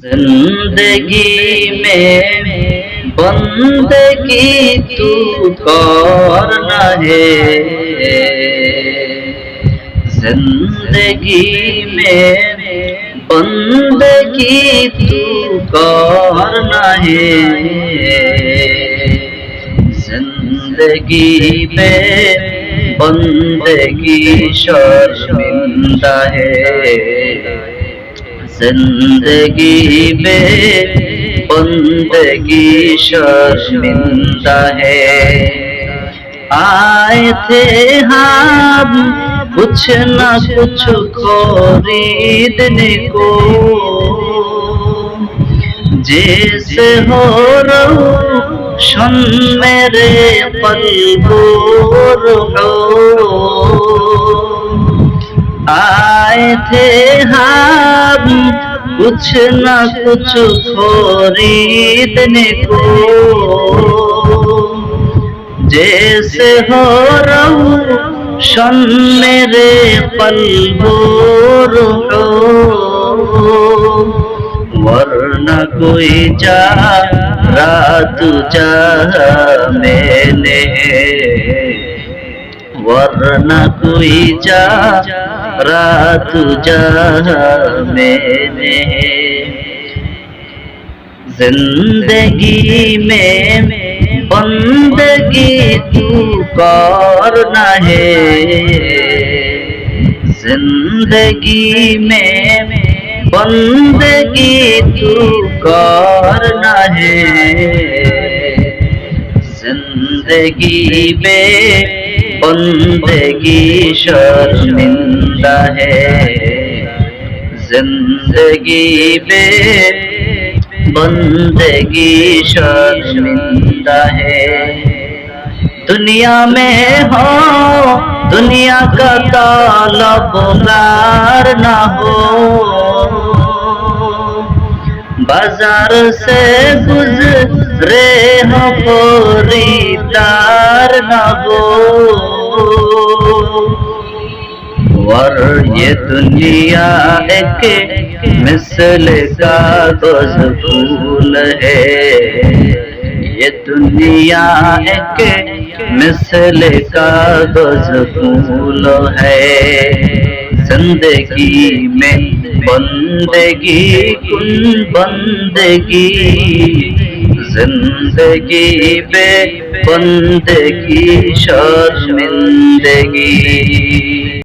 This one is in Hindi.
ज़िंदगी में बंदगी तू करना है ज़िंदगी में बंदगी तू करना है ज़िंदगी में बंदगी शर्मिंदा है। जिंदगी में बंदगी शर्मिंदा है आए थे हम कुछ न कुछ खरीदने को जैसे हो रोशन मेरे पल आए थे हम कुछ न कुछ खरीदने को जैसे हो रहू शन मेरे पल हो वरना कोई जा रात जा मैंने वरना कोई जा, रात जा मैंने ज़िंदगी में बंदगी तू करना है। ज़िंदगी में बंदगी तू करना है। ज़िंदगी में बंदगी शर्मिंदा है जिंदगी में बंदगी शर्मिंदा है दुनिया में हो दुनिया का तालबदार ना हो बाजार से गुजरे हो खरीदार न हो ये दुनिया एक मिसल का बस फूल है। ये दुनिया एक मिसल का बस फूल है। ज़िंदगी में बंदगी कुन बंदगी। ज़िंदगी पे बंदगी, शर्मिंदगी।